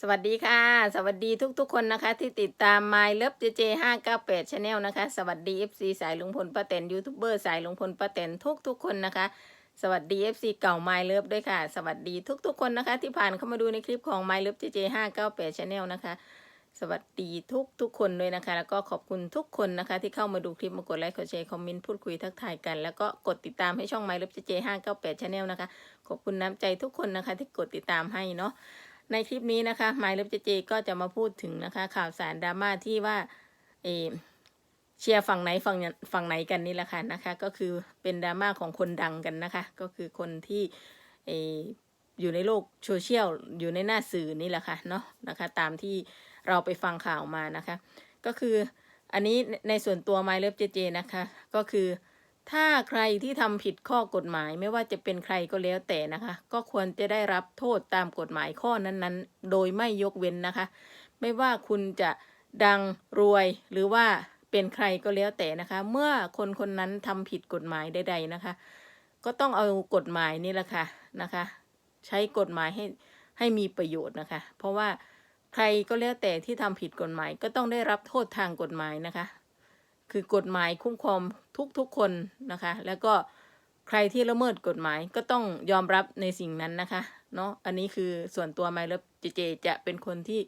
สวัสดีค่ะ สวัสดีทุกๆคนนะคะ ที่ติดตาม My Love JJ 598 Channel นะคะ สวัสดี FC สายลุงพลป้าแตนยูทูบเบอร์สายลุงพลป้าแตนทุกๆคนนะคะ สวัสดี FC เก่า My Love ด้วยค่ะ สวัสดีทุกๆคนนะคะ ที่ผ่านเข้ามาดูในคลิปของ My Love JJ 598 Channel นะคะ สวัสดีทุกๆคนด้วยนะคะ แล้วก็ขอบคุณทุกคนนะคะ ที่เข้ามาดูคลิปมากดไลค์กดแชร์คอมเมนต์พูดคุยทักทายกัน แล้วก็กดติดตามให้ช่อง My Love JJ 598 Channel นะคะ ขอบคุณน้ำใจทุกคนนะคะ ที่กดติดตามให้เนาะ ในคลิปนี้นะคะไมล์เลิฟเจเจก็จะมาพูดถึงนะคะ ข่าวสารดราม่าที่ว่าเอเชียร์ฝั่งไหนฝั่งฝั่งไหนกันนี่แหละค่ะนะคะ ก็คือเป็นดราม่าของคนดังกันนะคะ ก็คือคนที่เออยู่ในโลกโซเชียลอยู่ในหน้าสื่อนี่แหละค่ะเนาะนะคะ ตามที่เราไปฟังข่าวมานะคะ ก็คืออันนี้ในส่วนตัวไมล์เลิฟเจเจนะคะ ก็คือ ถ้าใครที่ทำผิดข้อกฎหมายไม่ว่าจะเป็นใครก็แล้วแต่นะคะ ก็ควรจะได้รับโทษตามกฎหมายข้อนั้นๆ โดยไม่ยกเว้นนะคะ ไม่ว่าคุณจะดังรวยหรือว่าเป็นใครก็แล้วแต่นะคะ เมื่อคนคนนั้นทำผิดกฎหมายใด ๆนะคะ ก็ต้องเอากฎหมายนี่แหละค่ะนะคะ ใช้กฎหมายให้ให้มีประโยชน์นะคะ เพราะว่าใครก็แล้วแต่ที่ทำผิดกฎหมายก็ต้องได้รับโทษทางกฎหมายนะคะ คือกฎหมายคุ้มครองทุกๆคนนะคะ แล้วก็ใครที่ละเมิดกฎหมายก็ต้องยอมรับในสิ่งนั้นนะคะเนาะอันนี้คือส่วนตัวไมล์เลฟเจเจจะเป็นคนที่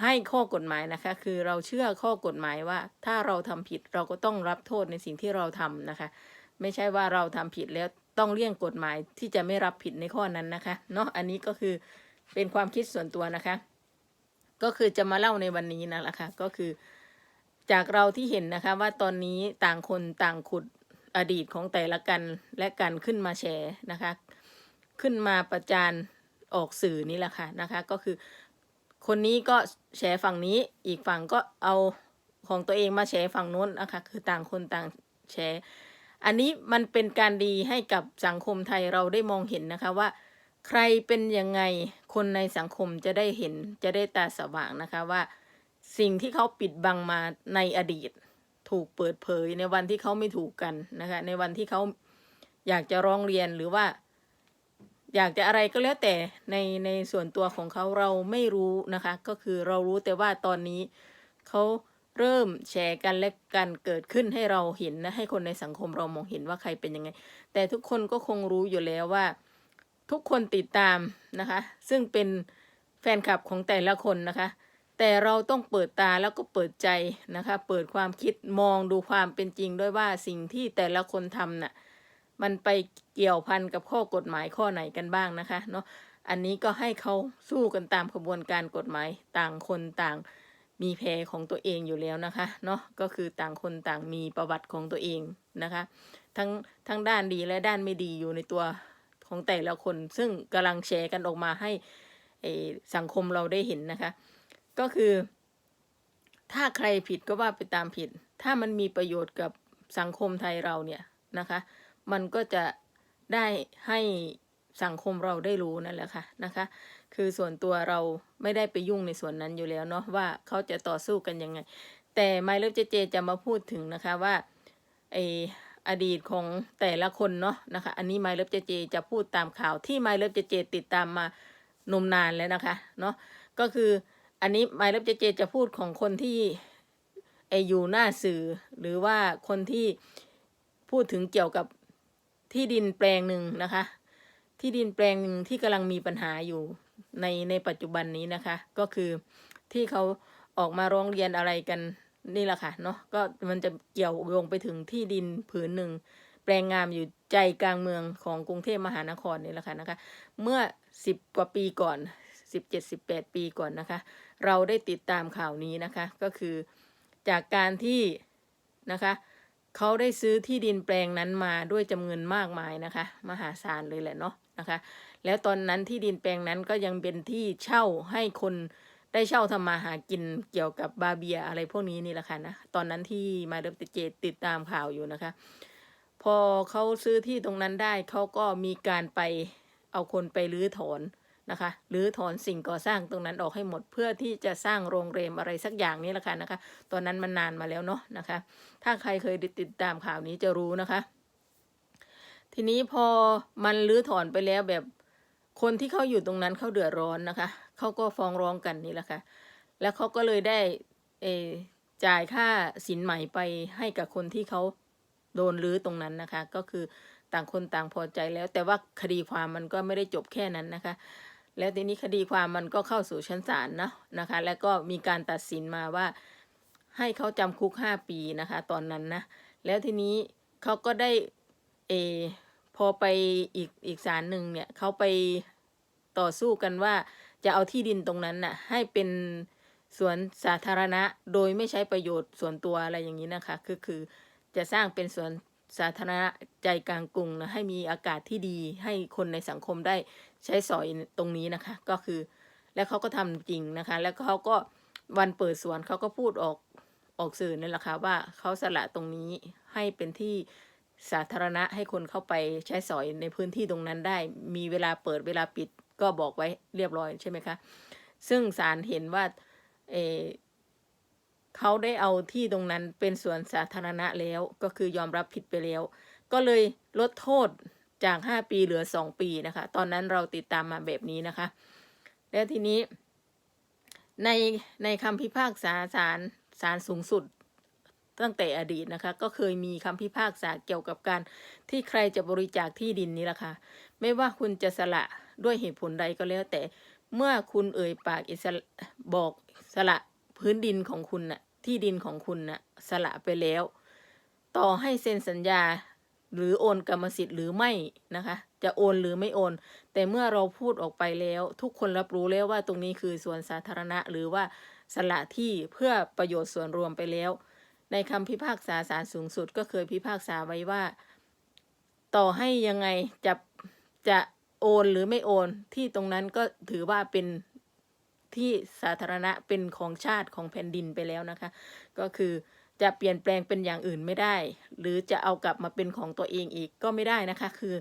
ให้ข้อกฎหมายนะคะ คือเราเชื่อข้อกฎหมายว่า ถ้าเราทำผิดเราก็ต้องรับโทษในสิ่งที่เราทำนะคะ ไม่ใช่ว่าเราทำผิดแล้วต้องเลี่ยงกฎหมายที่จะไม่รับผิดในข้อนั้นนะคะเนาะอันนี้ก็คือเป็นความคิดส่วนตัวนะคะ ก็คือจะมาเล่าในวันนี้นั่นแหละค่ะก็คือ จากเราที่เห็นนะคะว่าตอนนี้ต่างคนต่างขุดอดีตของแต่ละกันและกันขึ้นมาแชร์นะคะ ขึ้นมาประจานออกสื่อนี่แหละค่ะนะคะ ก็คือคนนี้ก็แชร์ฝั่งนี้อีกฝั่งก็เอาของตัวเองมาแชร์ฝั่งโน้นนะคะ คือต่างคนต่างแชร์อันนี้มันเป็นการดีให้กับสังคมไทยเราได้มองเห็นนะคะว่า ใครเป็นยังไงคนในสังคมจะได้เห็นจะได้ตาสว่างนะคะว่า สิ่งที่เขาปิดบังมาในอดีต ถูกเปิดเผยในวันที่เขาไม่ถูกกันนะคะ ในวันที่เขาอยากจะร้องเรียนหรือว่า อยากจะอะไรก็แล้วแต่ในในส่วนตัวของเขาเราไม่รู้นะคะ ก็คือเรารู้แต่ว่าตอนนี้เขาเริ่มแชร์กันและกันเกิดขึ้นให้เราเห็นนะให้คนในสังคมเรามองเห็นว่าใครเป็นยังไง แต่ทุกคนก็คงรู้อยู่แล้วว่า ทุกคนติดตามนะคะ ซึ่งเป็นแฟนคลับของแต่ละคนนะคะ แต่เราต้องเปิดตาแล้วก็เปิดใจนะคะ เปิดความคิดมองดูความเป็นจริงด้วยว่าสิ่งที่แต่ละคนทำน่ะมันไปเกี่ยวพันกับข้อกฎหมายข้อไหนกันบ้างนะคะเนาะอันนี้ก็ให้เขาสู้กันตามกระบวนการกฎหมายต่างคนต่างมีแผลของตัวเองอยู่แล้วนะคะเนาะก็คือต่างคนต่างมีประวัติของตัวเองนะคะ ทั้งทั้งด้านดีและด้านไม่ดีอยู่ในตัวของแต่ละคน ซึ่งกำลังแชร์กันออกมาให้สังคมเราได้เห็นนะคะ ก็คือ ถ้าใครผิดก็ว่าไปตามผิด ถ้ามันมีประโยชน์กับสังคมไทยเราเนี่ยนะคะ มันก็จะได้ให้สังคมเราได้รู้นั่นแหละค่ะนะคะ คือส่วนตัวเราไม่ได้ไปยุ่งในส่วนนั้นอยู่แล้วเนาะว่าเขาจะต่อสู้กันยังไง แต่ไมล์เลิฟเจเจจะมาพูดถึงนะคะว่าไออดีตของแต่ละคนเนาะนะคะ อันนี้ไมล์เลิฟเจเจจะพูดตามข่าวที่ไมล์เลิฟเจเจติดตามมานมนานแล้วนะคะเนาะก็คือ อันนี้ไมล์เลิฟเจเจจะพูดของคนที่ไออยู่หน้าสื่อ หรือว่าคนที่พูดถึงเกี่ยวกับที่ดินแปลงหนึ่งนะคะ ที่ดินแปลงหนึ่งที่กำลังมีปัญหาอยู่ในในปัจจุบันนี้นะคะ ก็คือที่เขาออกมาร้องเรียนอะไรกันนี่แหละค่ะเนาะก็มันจะเกี่ยวโยงไปถึงที่ดินผืนหนึ่ง แปลงงามอยู่ใจกลางเมืองของกรุงเทพมหานครนี่แหละค่ะนะคะ เมื่อสิบกว่าปีก่อน สิบเจ็ดสิบแปดปีก่อนนะคะ เราได้ติดตามข่าวนี้นะคะก็คือจากการที่นะคะเขาได้ซื้อที่ดินแปลงนั้นมาด้วยจำเงินมากมายนะคะ มหาศาลเลยแหละเนาะนะคะ แล้วตอนนั้นที่ดินแปลงนั้นก็ยังเป็นที่เช่าให้คนได้เช่าทำมาหากินเกี่ยวกับบาเบียอะไรพวกนี้นี่แหละค่ะนะตอนนั้นที่มาเดบติเจติดตามข่าวอยู่นะคะ พอเขาซื้อที่ตรงนั้นได้เขาก็มีการไปเอาคนไปรื้อถอน นะคะรื้อถอนสิ่งก่อสร้างตรงนั้นออกให้หมดเพื่อที่จะสร้างโรงแรมอะไรสักอย่างนี่แหละค่ะนะคะ ตอนนั้นมันนานมาแล้วเนาะนะคะ ถ้าใครเคยติดตามข่าวนี้จะรู้นะคะ ทีนี้พอมันรื้อถอนไปแล้วแบบคนที่เขาอยู่ตรงนั้นเขาเดือดร้อนนะคะ เขาก็ฟ้องร้องกันนี่แหละค่ะ แล้วเขาก็เลยได้เอจ่ายค่าสินใหม่ไปให้กับคนที่เขาโดนรื้อตรงนั้นนะคะ ก็คือต่างคนต่างพอใจแล้ว แต่ว่าคดีความมันก็ไม่ได้จบแค่นั้นนะคะ แล้วทีนี้คดีความมันก็เข้าสู่ชั้นศาลเนาะนะคะ แล้วก็มีการตัดสินมาว่าให้เขาจำคุกห้าปีนะคะ ตอนนั้นนะ แล้วทีนี้เขาก็ได้เออพอไปอีกอีกศาลหนึ่งเนี่ยเขาไปต่อสู้กันว่าจะเอาที่ดินตรงนั้นน่ะให้เป็นสวนสาธารณะโดยไม่ใช้ประโยชน์ส่วนตัวอะไรอย่างนี้นะคะ คือคือจะสร้างเป็นสวนสาธารณะใจกลางกรุงนะให้มีอากาศที่ดีให้คนในสังคมได้ ใช้สอยตรงนี้นะคะ ก็คือ แล้วเขาก็ทำจริงนะคะ แล้วเขาก็วันเปิดสวนเขาก็พูดออกออกสื่อนั่นแหละค่ะว่าเขาสละตรงนี้ให้เป็นที่สาธารณะให้คนเข้าไปใช้สอยในพื้นที่ตรงนั้นได้ มีเวลาเปิดเวลาปิดก็บอกไว้เรียบร้อยใช่ไหมคะ ซึ่งศาลเห็นว่าเออเขาได้เอาที่ตรงนั้นเป็นสวนสาธารณะแล้วก็คือยอมรับผิดไปแล้ว ก็เลยลดโทษ จาก 5 ปีเหลือ 2 ปีนะคะ ตอนนั้นเราติดตามมาแบบนี้นะคะ แล้วทีนี้ ในในคำพิพากษาศาลศาลสูงสุดตั้งแต่อดีตนะคะ ก็เคยมีคำพิพากษาเกี่ยวกับการที่ใครจะบริจาคที่ดินนี้แหละค่ะ ไม่ว่าคุณจะสละด้วยเหตุผลใดก็แล้ว แต่เมื่อคุณเอ่ยปากอิสระบอกสละพื้นดินของคุณน่ะที่ดินของคุณน่ะสละไปแล้ว ต่อให้เซ็นสัญญา หรือโอนกรรมสิทธิ์หรือไม่นะคะ จะโอนหรือไม่โอน แต่เมื่อเราพูดออกไปแล้ว ทุกคนรับรู้แล้วว่าตรงนี้คือส่วนสาธารณะ หรือว่าสละที่เพื่อประโยชน์ส่วนรวมไปแล้ว ในคำพิพากษาศาลสูงสุดก็เคยพิพากษาไว้ว่า ต่อให้ยังไงจะจะโอนหรือไม่โอน ที่ตรงนั้นก็ถือว่าเป็นที่สาธารณะเป็นของชาติของแผ่นดินไปแล้วนะคะ ก็คือ จะเปลี่ยนแปลงเป็นอย่างอื่นไม่ได้ หรือจะเอากลับมาเป็นของตัวเองอีกก็ไม่ได้นะคะ คือ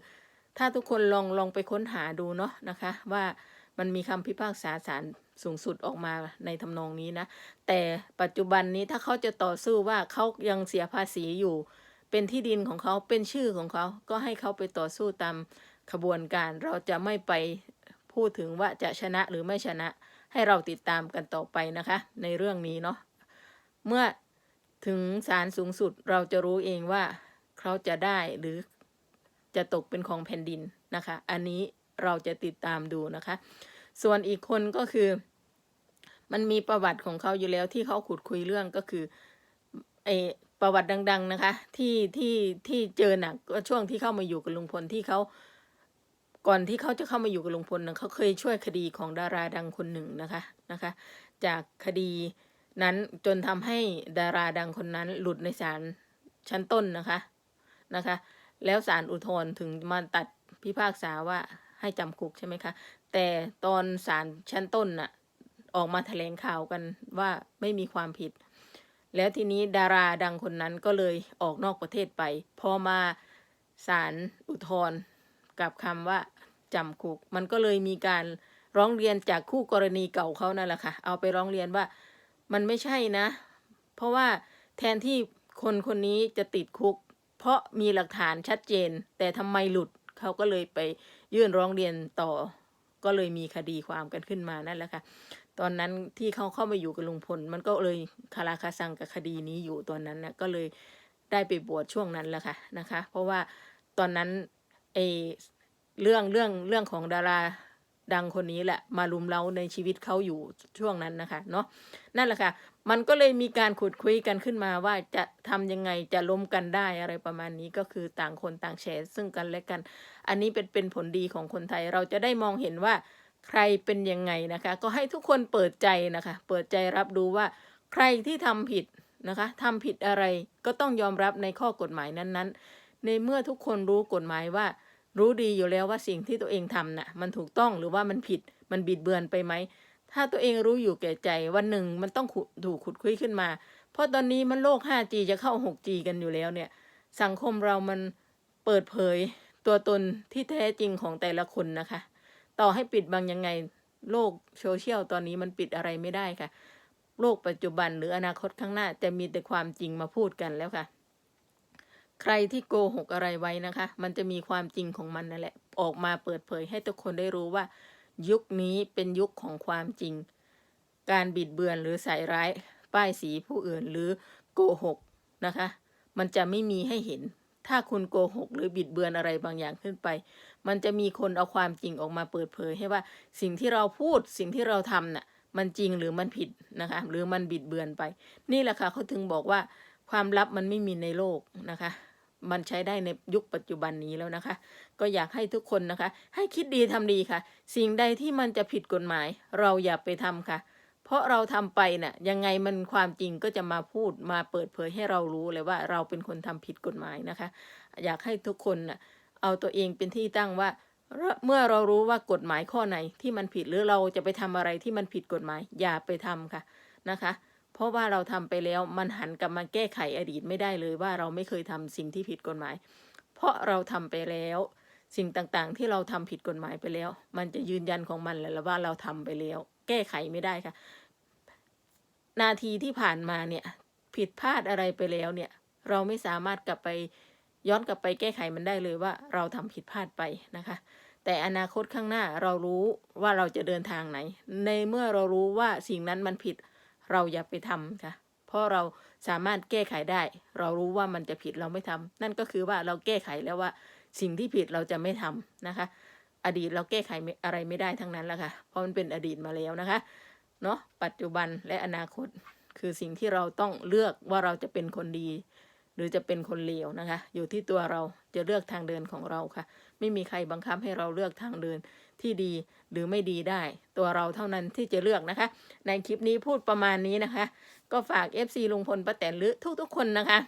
ถ้าทุกคนลองลองไปค้นหาดูเนาะนะคะ ว่ามันมีคำพิพากษาศาลสูงสุดออกมาในทำนองนี้นะ แต่ปัจจุบันนี้ถ้าเขาจะต่อสู้ว่าเขายังเสียภาษีอยู่ เป็นที่ดินของเขาเป็นชื่อของเขา ก็ให้เขาไปต่อสู้ตามขบวนการ เราจะไม่ไปพูดถึงว่าจะชนะหรือไม่ชนะ ให้เราติดตามกันต่อไปนะคะ ในเรื่องนี้เนาะ เมื่อ ถึงศาลสูงสุดเราจะรู้เองว่าเขาจะได้หรือจะตกเป็นของแผ่นดินนะคะ อันนี้เราจะติดตามดูนะคะ ส่วนอีกคนก็คือ มันมีประวัติของเขาอยู่แล้วที่เขาขุดคุยเรื่องก็คือไอประวัติดัง ๆนะคะ ที่ที่ที่เจอหนักก็ช่วงที่เข้ามาอยู่กับลุงพลที่เขาก่อนที่เขาจะเข้ามาอยู่กับลุงพลนะเขาเคยช่วยคดีของดาราดังคนหนึ่งนะคะนะคะ จากคดี นั้นจนทำให้ดาราดังคนนั้นหลุดในศาลชั้นต้นนะคะนะคะ แล้วศาลอุทธรณ์ถึงมาตัดพิพากษาว่าให้จำคุกใช่ไหมคะ แต่ตอนศาลชั้นต้นน่ะออกมาแถลงข่าวกันว่าไม่มีความผิด แล้วทีนี้ดาราดังคนนั้นก็เลยออกนอกประเทศไป พอมาศาลอุทธรณ์กับคำว่าจำคุก มันก็เลยมีการร้องเรียนจากคู่กรณีเก่าเขานั่นแหละค่ะ เอาไปร้องเรียนว่า มันไม่ใช่นะ เพราะว่าแทนที่คนคนนี้จะติดคุก เพราะมีหลักฐานชัดเจน แต่ทำไมหลุดเขาก็เลยไปยื่นร้องเรียนต่อ ก็เลยมีคดีความกันขึ้นมานั่นแหละค่ะ ตอนนั้นที่เขาเข้ามาอยู่กับลุงพล มันก็เลยคาราคาซังกับคดีนี้อยู่ตอนนั้นนะก็เลยได้ไปบวชช่วงนั้นแหละค่ะนะคะ เพราะว่าตอนนั้นเอเรื่องเรื่องเรื่องของดารา ดังคนนี้แหละมาลุมเล้าในชีวิตเขาอยู่ช่วงนั้นนะคะเนาะนั่นแหละค่ะ มันก็เลยมีการขุดคุยกันขึ้นมาว่าจะทำยังไงจะล้มกันได้อะไรประมาณนี้ก็คือต่างคนต่างแชร์ซึ่งกันและกัน อันนี้เป็นเป็นผลดีของคนไทยเราจะได้มองเห็นว่าใครเป็นยังไงนะคะ ก็ให้ทุกคนเปิดใจนะคะ เปิดใจรับดูว่าใครที่ทำผิดนะคะทำผิดอะไรก็ต้องยอมรับในข้อกฎหมายนั้นๆ ในเมื่อทุกคนรู้กฎหมายว่า รู้ดีอยู่แล้วว่าสิ่งที่ตัวเองทำน่ะ มันถูกต้องหรือว่ามันผิดมันบิดเบือนไปไหม ถ้าตัวเองรู้อยู่แก่ใจวันหนึ่งมันต้องถูกขุดคุยขึ้นมา เพราะตอนนี้มันโลก 5G จะเข้า 6G กันอยู่แล้วเนี่ย สังคมเรามันเปิดเผยตัวตนที่แท้จริงของแต่ละคนนะคะ ต่อให้ปิดบังยังไงโลกโซเชียลตอนนี้มันปิดอะไรไม่ได้ค่ะ โลกปัจจุบันหรืออนาคตข้างหน้าจะมีแต่ความจริงมาพูดกันแล้วค่ะ ใครที่โกหกอะไรไว้นะคะ มันจะมีความจริงของมันนั่นแหละ ออกมาเปิดเผยให้ทุกคนได้รู้ว่า ยุคนี้เป็นยุคของความจริง การบิดเบือนหรือใส่ร้าย ป้ายสีผู้อื่นหรือโกหกนะคะ มันจะไม่มีให้เห็น ถ้าคุณโกหกหรือบิดเบือนอะไรบางอย่างขึ้นไป มันจะมีคนเอาความจริงออกมาเปิดเผยให้ว่า สิ่งที่เราพูดสิ่งที่เราทำน่ะมันจริงหรือมันผิดนะคะ หรือมันบิดเบือนไป นี่แหละค่ะเขาถึงบอกว่า ความลับมันไม่มีในโลกนะคะ มันใช้ได้ในยุคปัจจุบันนี้แล้วนะคะ ก็อยากให้ทุกคนนะคะ ให้คิดดีทำดีค่ะ สิ่งใดที่มันจะผิดกฎหมาย เราอย่าไปทำค่ะ เพราะเราทำไปน่ะยังไงมันความจริงก็จะมาพูดมาเปิดเผยให้เรารู้เลยว่าเราเป็นคนทำผิดกฎหมายนะคะ อยากให้ทุกคนน่ะเอาตัวเองเป็นที่ตั้งว่าเมื่อเรารู้ว่ากฎหมายข้อไหนที่มันผิดหรือเราจะไปทำอะไรที่มันผิดกฎหมายอย่าไปทำค่ะนะคะ เพราะว่าเราทำไปแล้วมันหันกลับมาแก้ไขอดีตไม่ได้เลยว่าเราไม่เคยทำสิ่งที่ผิดกฎหมาย เพราะเราทำไปแล้ว สิ่งต่างๆ ที่เราทำผิดกฎหมายไปแล้ว มันจะยืนยันของมันแหละว่าเราทำไปแล้ว แก้ไขไม่ได้ค่ะ นาทีที่ผ่านมาเนี่ย ผิดพลาดอะไรไปแล้วเนี่ย เราไม่สามารถกลับไปย้อนกลับไปแก้ไขมันได้เลยว่าเราทำผิดพลาดไปนะคะ แต่อนาคตข้างหน้าเรารู้ว่าเราจะเดินทางไหน ในเมื่อเรารู้ว่าสิ่งนั้นมันผิด เราอย่าไปทำค่ะ เพราะเราสามารถแก้ไขได้ เรารู้ว่ามันจะผิดเราไม่ทำนั่นก็คือว่าเราแก้ไขแล้วว่าสิ่งที่ผิดเราจะไม่ทำนะคะ อดีตเราแก้ไขอะไรไม่ได้ทั้งนั้นแล้วค่ะ เพราะมันเป็นอดีตมาแล้วนะคะ เนาะปัจจุบันและอนาคตคือสิ่งที่เราต้องเลือกว่าเราจะเป็นคนดี หรือจะเป็นคนเลวนะคะ อยู่ที่ตัวเราจะเลือกทางเดินของเราค่ะ ไม่มีใครบังคับให้เราเลือกทางเดิน ที่ดีหรือไม่ดีได้ ตัวเราเท่านั้นที่จะเลือกนะคะ ในคลิปนี้พูดประมาณนี้นะคะ ก็ฝาก FC ลุงพลป้าแตนหรือทุกๆคนนะคะ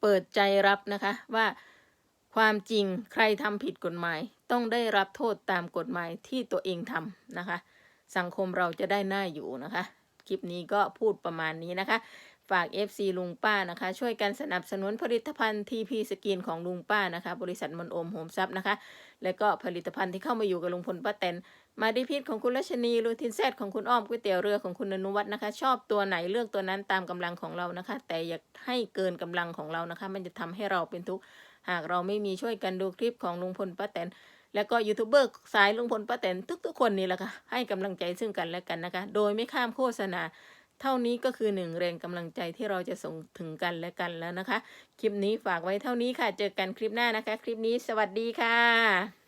เปิดใจรับนะคะว่าความจริงใครทำผิดกฎหมาย ต้องได้รับโทษตามกฎหมายที่ตัวเองทำนะคะ สังคมเราจะได้หน่าอยู่นะคะ คลิปนี้ก็พูดประมาณนี้นะคะ ฝาก FC ลุงป้านะคะ ช่วยกันสนับสนุนผลิตภัณฑ์ TP สกินของลุงป้านะคะ บริษัทมนโอมโฮมซับนะคะ แล้วก็ผลิตภัณฑ์ที่เข้ามาอยู่กับลุงพลป้าแตนมาดิพิษของคุณรัชนีรูทินแซดของคุณอ้อมก๋วยเตี๋ยวเรือของคุณอนุวัฒน์นะคะ ชอบตัวไหนเลือกตัวนั้นตามกำลังของเรานะคะ แต่อย่าให้เกินกำลังของเรานะคะ มันจะทำให้เราเป็นทุกข์หากเราไม่มีช่วยกันดูคลิปของลุงพลป้าแตนแล้วก็ยูทูบเบอร์สายลุงพลป้าแตนทุกๆคนนี่แหละค่ะให้กำลังใจซึ่งกันและกันนะคะ โดยไม่ข้ามโฆษณา เท่านี้ก็คือหนึ่งแรงกำลังใจที่เราจะส่งถึงกันและกันแล้วนะคะ คลิปนี้ฝากไว้เท่านี้ค่ะ เจอกันคลิปหน้านะคะ คลิปนี้สวัสดีค่ะ